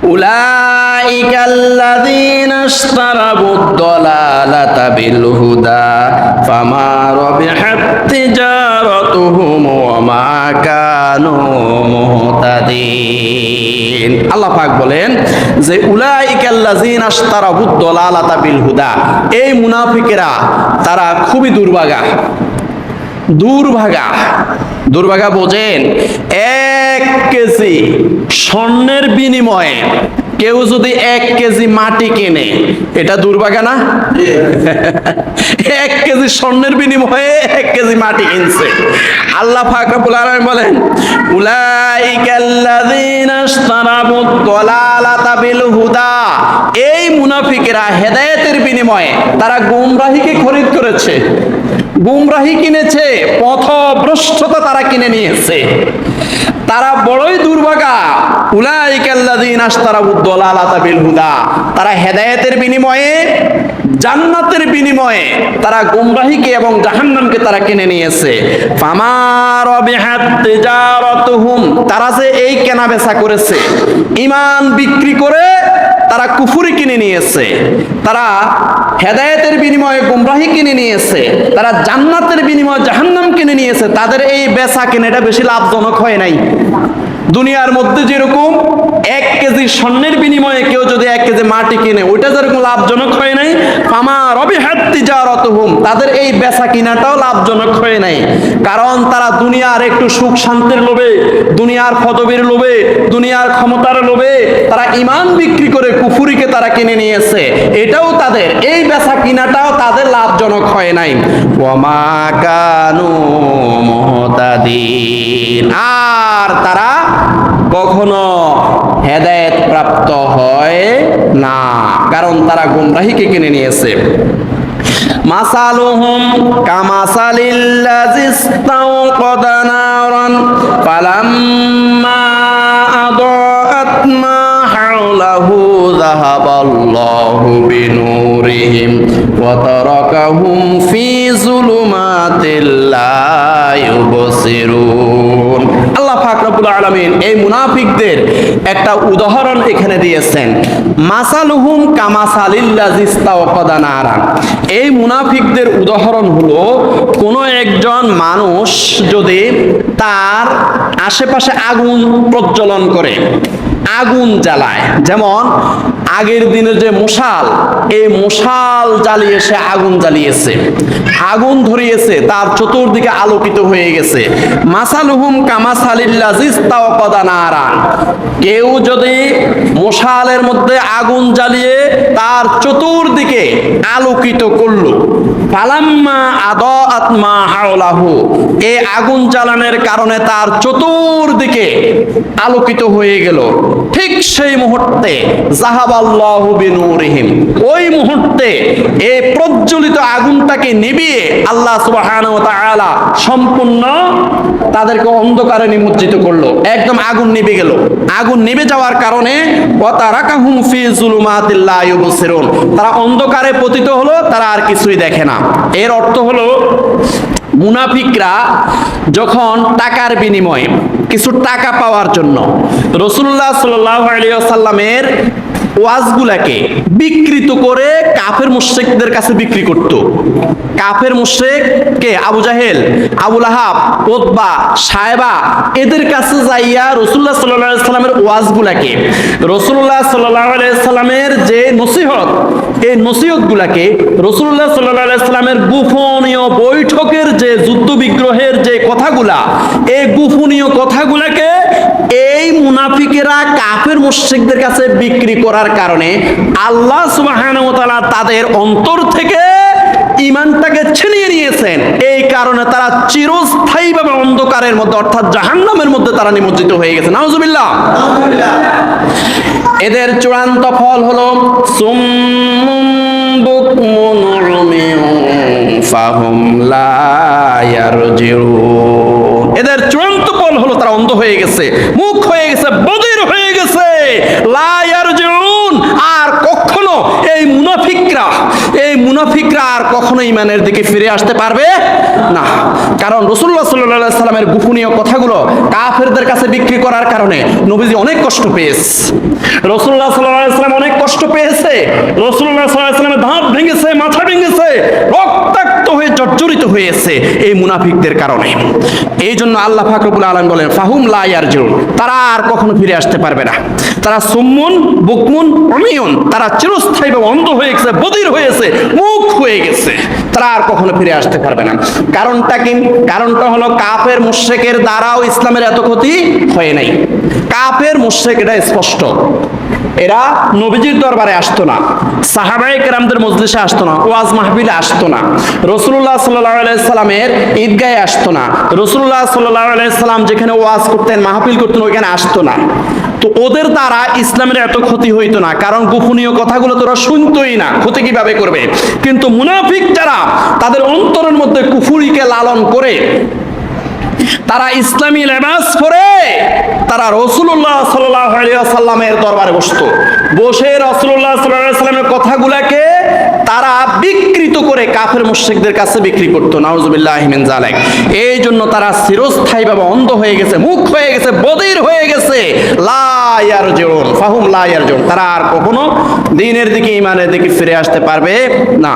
أولئك الذين اشتروا الضلالة بالهدى فما ربحت تجارتهم وما كانوا মুহতাদিন আল্লাহ পাক বলেন যে উলাইকাল্লাযিনা আশতারাবু দলালাতা বিল হুদা এই মুনাফিকেরা তারা খুবই দুর্ভাগা দুর্ভাগা দুর্ভাগা বোঝেন এক কেজি স্বর্ণের বিনিময়ে কেউ যদি এক কেজি মাটি কেনে, এটা দুর্ভাগা না? এক কেজি স্বর্ণের বিনিময়ে এক কেজি মাটি কিনছে। আল্লাহ ফাকরাবুল আলম বলেন এই মুনাফিকেরা হেদায়েতের বিনিময়ে তারা গুমরাহিকে খরিদ করেছে। গুমরাহি কিনেছে, পথভ্রষ্টতা তারা কিনে নিয়েছে। তারা বড়ই দুর্ভাগা। উলাইকাল্লাযীন আশতারাবুদ দালালাতা বিল হুদা তারা হেদায়েতের বিনিময়ে, জান্নাতের বিনিময়ে তারা গুমরাহিকে এবং জাহান্নামকে তারা কিনে নিয়েছে। ফামার বিহাত তিজারাতুহুম। তারা যে এই কেনা বেচা করেছে, ঈমান বিক্রি করে তারা কুফুরি কিনে নিয়েছে। তারা হেদায়েতের বিনিময়ে গুমরাহি কিনে নিয়েছে। তারা জান্নাতের বিনিময়ে নিয়েছে, তাদের এই বেচা কেনাটা বেশি লাভজনক হয় নাই। দুনিয়ার মধ্যে যেরকম এক কেজি স্বর্ণের বিনিময়ে কেউ যদি এক কেজি মাটি কিনে, ওইটা যেরকম লাভজনক হয় নাই, ফামা রবি হাত্তি যাওয়ারত হুম তাদের এই বেচা কিনাটাও লাভজনক হয় নাই। কারণ তারা দুনিয়ার একটু সুখ শান্তির লোভে, দুনিয়ার পদবীর লোভে, দুনিয়ার ক্ষমতার লোভে তারা ইমান বিক্রি করে কুফুরিকে তারা কিনে নিয়েছে। এটাও তাদের কিনাটাও তাদের লাভজনক হয় নাই। ওমা কানু আর তারা কখনো হেদায়েত প্রাপ্ত হয় না, কারণ তারা গুমরাহিকে কিনে নিয়েছে। মাসালুহুম কামাসালিল্লাযি ইস্তাওকাদা নারান। তারাকাহুম ফি যুলুমাতিল লা ইউবসিরুন আল্লাহ পাক রব্বুল আলামিন এই মুনাফিকদের একটা উদাহরণ এখানে দিয়েছেন। মাসালুহুম কামাসালিল্লাযি ইস্তাওকাদা নারান এই মুনাফিকদের উদাহরণ হলো, কোন একজন মানুষ যদি তার আশেপাশে আগুন প্রজ্বলন করে, আগুন জ্বালায়, যেমন আগের দিনে যে মশাল, এই মশাল জ্বালিয়ে সে আগুন জ্বালিয়েছে। আগুন ধরিয়েছে, তার চতুর্দিকে আলোকিত হয়ে গেছে। মাসালুহুম কামাসালিল্লাজিস্তাওয়াকাদানারান কেউ যদি মশালের মধ্যে আগুন জ্বালিয়ে তার চতুর্দিকে আলোকিত করল ফালাম্মা আদ আত্মা হাওলাহু। এই আগুন জ্বালানোর কারণে তার চতুর্দিকে আলোকিত হয়ে গেল। ঠিক সেই মুহূর্তে জাহাবাল্লাহু বিনুরিহিম, ওই মুহূর্তে এই প্রজ্বলিত আগুনটাকে নিভিয়ে আল্লাহ সুবহানাহু ওয়া তাআলা সম্পূর্ণ তাদেরকে অন্ধকারে নিমজ্জিত করল। একদম আগুন নিভে গেল। আগুন নিভে যাওয়ার কারণে ওয়া তারাকাহুম ফি যুলুমাতিল ইউবসিরুন। তারা অন্ধকারে পতিত হলো, তারা আর কিছুই দেখে না। এর অর্থ হলো মুনাফিকরা যখন টাকার বিনিময়ে কিছু টাকা পাওয়ার জন্য রসুল্লাহ সাল্লামের ওয়াজগুলাকে বিকৃত করে কাফের মুশ্রিকদের কাছে বিক্রি করত। কাফের মুশ্রিককে আবু জাহেল আবুল আহাব ওতবা সাহেবা এদের কাছে যাইয়া রসুল্লাহ সাল্লাহ সাল্লামের ওয়াজগুলাকে রসুল্লাহ সাল্লাহ সাল্লামের যে নসিহত, এই নসিহতগুলাকে রসুল্লাহ সাল্লাহ সাল্লামের গোপনীয় বৈঠকের যে যুদ্ধ বিগ্রহের যে কথাগুলা, এই গোপনীয় কথাগুলাকে মুনাফিকেরা কাফের মুশ্রিকদের কাছে বিক্রি করার কারণে আল্লাহ তাআলা তাদের অন্তর থেকে ইমানটাকে ছিনিয়ে নিয়েছেন। এই কারণে তারা চিরস্থায়ীভাবে অন্ধকারের মধ্যে অর্থাৎ জাহান্নামের মধ্যে তারা নিমজ্জিত হয়ে গেছে। নাউজুবিল্লাহ। এদের চূড়ান্ত ফল হলো এদের চূড়ান্ত তারা অন্ধ হয়ে গেছে, মুখ হয়ে গেছে বধির হয়ে গেছে। লা ইয়ারজিউন, আর কখনো এই মুনাফিকরা এই মুনাফিকরা আর কখনো ইমানের দিকে ফিরে আসতে পারবে না। কারণ রসুল্লাহ সাল্লাহ সাল্লামের গোপনীয় কথাগুলো কাফেরদের কাছে বিক্রি করার কারণে নবীজি অনেক কষ্ট পেয়েছে। রসুল্লাহ সাল্লাহ সাল্লাম অনেক কষ্ট পেয়েছে। রসুল্লাহ সাল্লাহ সাল্লামের দাঁত ভেঙেছে, মাথা ভেঙেছে রক্তাক্ত হয়ে জর্জরিত হয়েছে এই মুনাফিকদের কারণে। এই জন্য আল্লাহ ফাকরুল আলম বলেন, ফাহুম লাইয়ার তারা আর কখনো ফিরে আসতে পারবে না। তারা সুম্মুন, বুকমুন অমিয়ন তারা চিরস্থায়ীভাবে অন্ধ হয়ে গেছে, বধির হয়েছে মুখ হয়ে গেছে। তারা আর কখনো ফিরে আসতে পারবে না। কারণটা কি? কারণটা হলো কাফের মুশ্রেকের দ্বারাও ইসলামের এত ক্ষতি হয় নাই। কাফের মুশ্রেক এটা স্পষ্ট। এরা নবীজির দরবারে আসতো না সাহাবাই কেরামদের মজলিসে আসতো না, ওয়াজ মাহবিলে আসতো না রসুল্লাহ সাল্লাহ সাল্লামের ঈদগাহে আসতো না রসুল্লাহ সাল্লাহ সাল্লাম যেখানে ওয়াজ করতেন, মাহফিল করতেন, ওইখানে আসতো না। তো ওদের দ্বারা ইসলামের এত ক্ষতি হইতো না, কারণ গোপনীয় কথাগুলো তোরা শুনতোই না, ক্ষতি কীভাবে করবে? কিন্তু মুনাফিক যারা, তাদের অন্তরের মধ্যে কুফুরিকে লালন করে, তারা ইসলামী লেবাস পরে তারা রসুল্লাহ সাল্লামের দরবারে বসতো। বসে রসুল্লাহ সাল্লামের কথাগুলাকে তারা বিকৃত করে কাফের মুশ্রিকদের কাছে বিক্রি করতো। নাউজুবিল্লাহ হিমিন জালেক এই জন্য তারা চিরস্থায়ীভাবে অন্ধ হয়ে গেছে, মুখ হয়ে গেছে, বদির হয়ে গেছে। লায়ার জন ফাহুম লায়ার জন তারা আর কখনো দিনের দিকে ইমানের দিকে ফিরে আসতে পারবে না।